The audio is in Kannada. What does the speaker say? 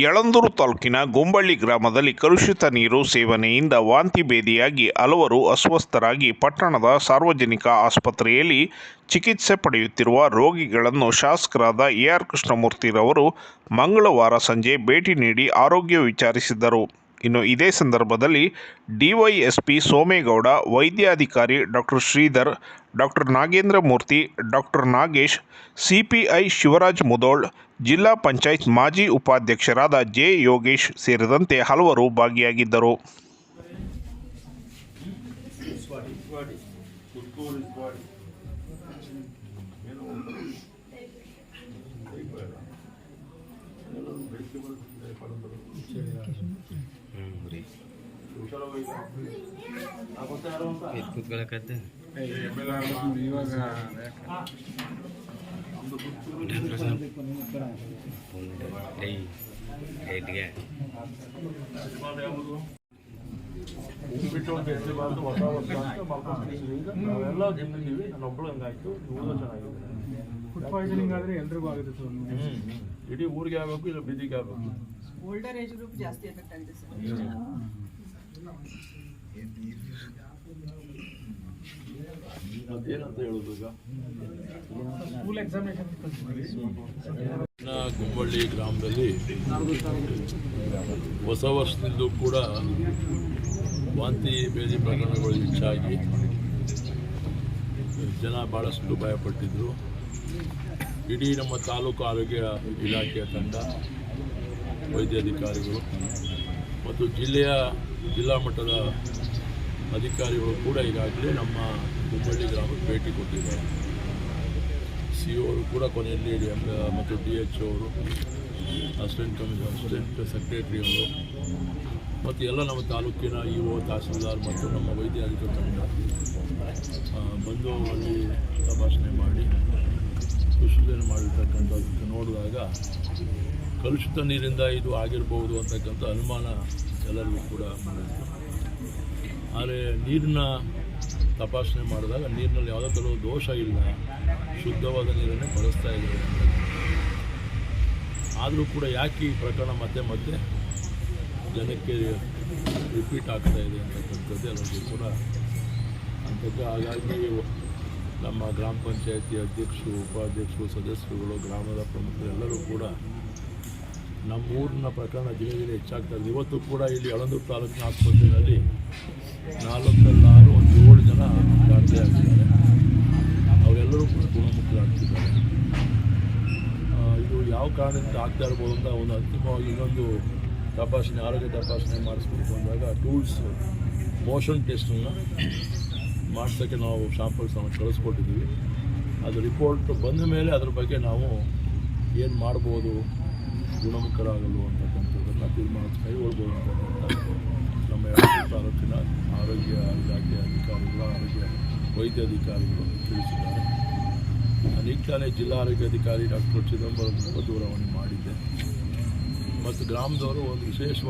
ಯಳಂದೂರು ತಾಲೂಕಿನ ಗೊಂಬಳ್ಳಿ ಗ್ರಾಮದಲ್ಲಿ ಕಲುಷಿತ ನೀರು ಸೇವನೆಯಿಂದ ವಾಂತಿ ಭೇದಿಯಾಗಿ ಹಲವರು ಅಸ್ವಸ್ಥರಾಗಿ ಪಟ್ಟಣದ ಸಾರ್ವಜನಿಕ ಆಸ್ಪತ್ರೆಯಲ್ಲಿ ಚಿಕಿತ್ಸೆ ಪಡೆಯುತ್ತಿರುವ ರೋಗಿಗಳನ್ನು ಶಾಸಕರಾದ ಎ ಆರ್ ಕೃಷ್ಣಮೂರ್ತಿರವರು ಮಂಗಳವಾರ ಸಂಜೆ ಭೇಟಿ ನೀಡಿ ಆರೋಗ್ಯ ವಿಚಾರಿಸಿದ್ದರು ಇನ್ನು ಇದೇ ಸಂದರ್ಭದಲ್ಲಿ ಡಿವೈಎಸ್ಪಿ ಸೋಮೇಗೌಡ, ವೈದ್ಯಾಧಿಕಾರಿ doctor Shridhar, doctor Nagendra Murthy, doctor Nagesh, CPI Shivaraj Mudhol, ಜಿಲ್ಲಾ ಪಂಚಾಯತ್ ಮಾಜಿ ಉಪಾಧ್ಯಕ್ಷರಾದ ಜೆ ಯೋಗೇಶ್ ಸೇರಿದಂತೆ ಹಲವರು ಭಾಗಿಯಾಗಿದ್ದರು. ಕೂತ್ಕೊಳ್ಳಕತ್ತೆ ಇವಾಗ ಬಿಟ್ಟು ಒಂದು ಎಸೆಬಾರ್ದು ಹೊಸ ವರ್ಷ ಅಂತ ಮಾಡ್ಕೊಂಡ್ಬಿಟ್ಟಿದ್ದೀವಿ ಈಗ ನಾವೆಲ್ಲ ಹಂಗಾಯ್ತು ಚೆನ್ನಾಗಿದೆ ಫುಡ್ ಪಾಯ್ಸನಿಂಗ್ ಆದರೆ ಎಲ್ರಿಗೂ ಆಗುತ್ತೆ ಸರ್ ಇಡೀ ಊರಿಗೆ ಆಗಬೇಕು ಇಲ್ಲ ಬೀದಿಗೆ ಆಗಬೇಕು. ಓಲ್ಡರ್ ಏಜ್ ಗ್ರೂಪ್ ಜಾಸ್ತಿ ಎಫೆಕ್ಟ್ ಆಗಿದೆ ಸರ್. ಗ್ರಾಮದಲ್ಲಿ ಹೊಸ ವರ್ಷದಿಂದಲೂ ಕೂಡ ವಾಂತಿ ಬೇದಿ ಪ್ರಕರಣಗಳು ಹೆಚ್ಚಾಗಿ ಜನ ಭಾಳಷ್ಟು ಭಯಪಟ್ಟಿದ್ದರು ಇಡೀ ನಮ್ಮ ತಾಲೂಕು ಆರೋಗ್ಯ ಇಲಾಖೆಯ ತಂಡ ವೈದ್ಯಾಧಿಕಾರಿಗಳು ಮತ್ತು ಜಿಲ್ಲೆಯ ಜಿಲ್ಲಾ ಮಟ್ಟದ ಅಧಿಕಾರಿಗಳು ಕೂಡ ಈಗಾಗಲೇ ನಮ್ಮ ಹುಬ್ಬಳ್ಳಿ ಗ್ರಾಮಕ್ಕೆ ಭೇಟಿ ಕೊಟ್ಟಿದ್ದಾರೆ. ಸಿ ಅವರು ಕೂಡ ಕೊನೆಯಲ್ಲಿ ಮತ್ತು ಡಿ ಎಚ್ ಅವರು, ಅಸಿಸ್ಟೆಂಟ್ ಕಮಿಷನ್ ಅಸಿಸ್ಟೆಂಟ್ ಸೆಕ್ರೆಟರಿ ಅವರು, ಮತ್ತು ಎಲ್ಲ ನಮ್ಮ ತಾಲೂಕಿನ ಇ ಒ ತಹಸೀಲ್ದಾರ್ ಮತ್ತು ನಮ್ಮ ವೈದ್ಯ ತಂಡ ಬಂದು ಅಲ್ಲಿ ತಪಾಸಣೆ ಮಾಡಿ ಪರಿಶೀಲನೆ ಮಾಡಿರ್ತಕ್ಕಂಥದ್ದು ನೋಡಿದಾಗ ಕಲುಷಿತ ನೀರಿಂದ ಇದು ಆಗಿರ್ಬೋದು ಅಂತಕ್ಕಂಥ ಅನುಮಾನ ಎಲ್ಲರಿಗೂ ಕೂಡ ಆದರೆ ನೀರಿನ ತಪಾಸಣೆ ಮಾಡಿದಾಗ ನೀರಿನಲ್ಲಿ ಯಾವುದೇ ದೋಷ ಇಲ್ಲ, ಶುದ್ಧವಾದ ನೀರನ್ನು ಬಳಸ್ತಾ ಇದ್ದಾರೆ ಆದರೂ ಕೂಡ ಯಾಕೆ ಈ ಪ್ರಕರಣ ಮತ್ತೆ ಮತ್ತೆ ಜನಕ್ಕೆ ರಿಪೀಟ್ ಆಗ್ತಾ ಇದೆ ಅಂತಕ್ಕಂಥದ್ದು ಎಲ್ಲರಿಗೂ ಕೂಡ ಅಂಥದ್ದು. ಹಾಗಾಗಿ ನಮ್ಮ ಗ್ರಾಮ ಪಂಚಾಯತಿ ಅಧ್ಯಕ್ಷರು, ಉಪಾಧ್ಯಕ್ಷರು, ಸದಸ್ಯರುಗಳು, ಗ್ರಾಮದ ಪ್ರಮುಖರು ಎಲ್ಲರೂ ಕೂಡ ನಮ್ಮ ಊರಿನ ಪ್ರಕರಣ ದಿನೇ ದಿನೇ ಹೆಚ್ಚಾಗ್ತಾ ಇದೆ. ಇವತ್ತು ಕೂಡ ಇಲ್ಲಿ ಯಳಂದೂರು ತಾಲೂಕಿನ ಆಸ್ಪತ್ರೆಯಲ್ಲಿ ನಾಲ್ಕಲ್ಲಾರು ಒಂದು ಏಳು ಜನ ದಾಖಲೆಯಾಗಿದ್ದಾರೆ. ಅವರೆಲ್ಲರೂ ಕೂಡ ಗುಣಮುಖರಾಗ್ತಿದ್ದಾರೆ. ಇದು ಯಾವ ಕಾರಣದಿಂದ ಆಗ್ತಾ ಇರ್ಬೋದು ಅಂತ ಒಂದು ಅಂತಿಮವಾಗಿ ಇನ್ನೊಂದು ತಪಾಸಣೆ, ಆರೋಗ್ಯ ತಪಾಸಣೆ ಮಾಡಿಸ್ಬೇಕು ಅಂದಾಗ ಟೂಲ್ಸ್, ಮೋಷನ್ ಟೆಸ್ಟನ್ನು ಮಾಡಿಸೋಕ್ಕೆ ನಾವು ಶಾಂಪಲ್ಸನ್ನು ಕಳಿಸ್ಕೊಟ್ಟಿದ್ದೀವಿ. ಅದು ರಿಪೋರ್ಟ್ ಬಂದ ಮೇಲೆ ಅದ್ರ ಬಗ್ಗೆ ನಾವು ಏನು ಮಾಡ್ಬೋದು ಗುಣಮುಖರಾಗಲು ಅಂತಕ್ಕಂಥದ್ದನ್ನು ತೀರ್ಮಾನ ಕೈಗೊಳ್ಬೋದು ಅಂತಕ್ಕಂಥ ನಮ್ಮ ತಾಲೂಕಿನ ಆರೋಗ್ಯ ಇಲಾಖೆ ಅಧಿಕಾರಿಗಳು, ಆರೋಗ್ಯ ವೈದ್ಯಾಧಿಕಾರಿಗಳು ತಿಳಿಸಿದ್ದಾರೆ. ಅನೇಕಾನೇ ಜಿಲ್ಲಾ ಆರೋಗ್ಯ ಆರೋಗ್ಯಾಧಿಕಾರಿ ಡಾಕ್ಟರ್ ಚಿದಂಬರಂ ದೂರವಾಣಿ ಮಾಡಿದ್ದೆ. ಮತ್ತು ಗ್ರಾಮದವರು ಒಂದು ವಿಶೇಷ